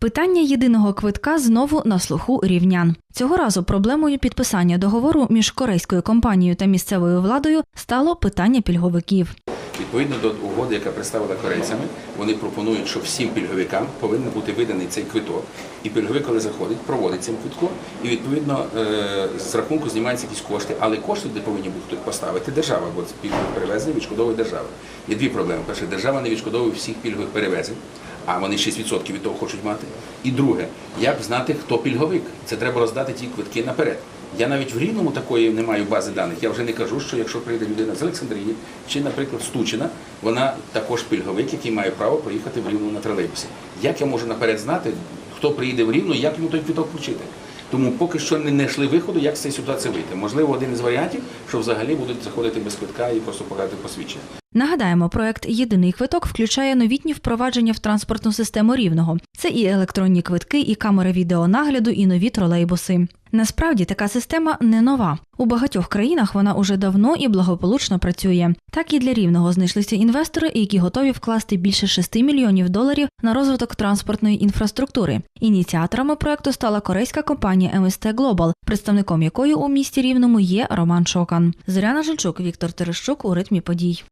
Питання єдиного квитка знову на слуху рівнян. Цього разу проблемою підписання договору між корейською компанією та місцевою владою стало питання пільговиків. Відповідно до угоди, яка представила корейцями, вони пропонують, що всім пільговикам повинен бути виданий цей квиток. І пільговик, коли заходить, проводить цим квитком, і відповідно е, з рахунку знімаються якісь кошти. Але кошти де повинні бути поставити держава, бо це пільгове перевезення відшкодовує держава. Є дві проблеми. Перше, держава не відшкодовує всіх пільгових перевезень. А вони 6% від того хочуть мати. І друге, як знати, хто пільговик? Це треба роздати ті квитки наперед. Я навіть в Рівному такої не маю бази даних. Я вже не кажу, що якщо прийде людина з Олександрії чи, наприклад, Стучина, вона також пільговик, який має право проїхати в Рівну на тролейбусі. Як я можу наперед знати, хто приїде в Рівну як йому той квиток включити? Тому поки що не знайшли виходу, як з цієї ситуації вийти. Можливо, один із варіантів, що взагалі будуть заходити без квитка і просто показати посвідчення. Нагадаємо, проект Єдиний квиток включає новітні впровадження в транспортну систему рівного. Це і електронні квитки, і камери відеонагляду, і нові тролейбуси. Насправді така система не нова. У багатьох країнах вона уже давно і благополучно працює. Так і для рівного знайшлися інвестори, які готові вкласти більше 6 мільйонів доларів на розвиток транспортної інфраструктури. Ініціаторами проекту стала корейська компанія МСТ Global, представником якої у місті Рівному є Роман Шокан. Зоряна Жильчук, Віктор Терещук у ритмі подій.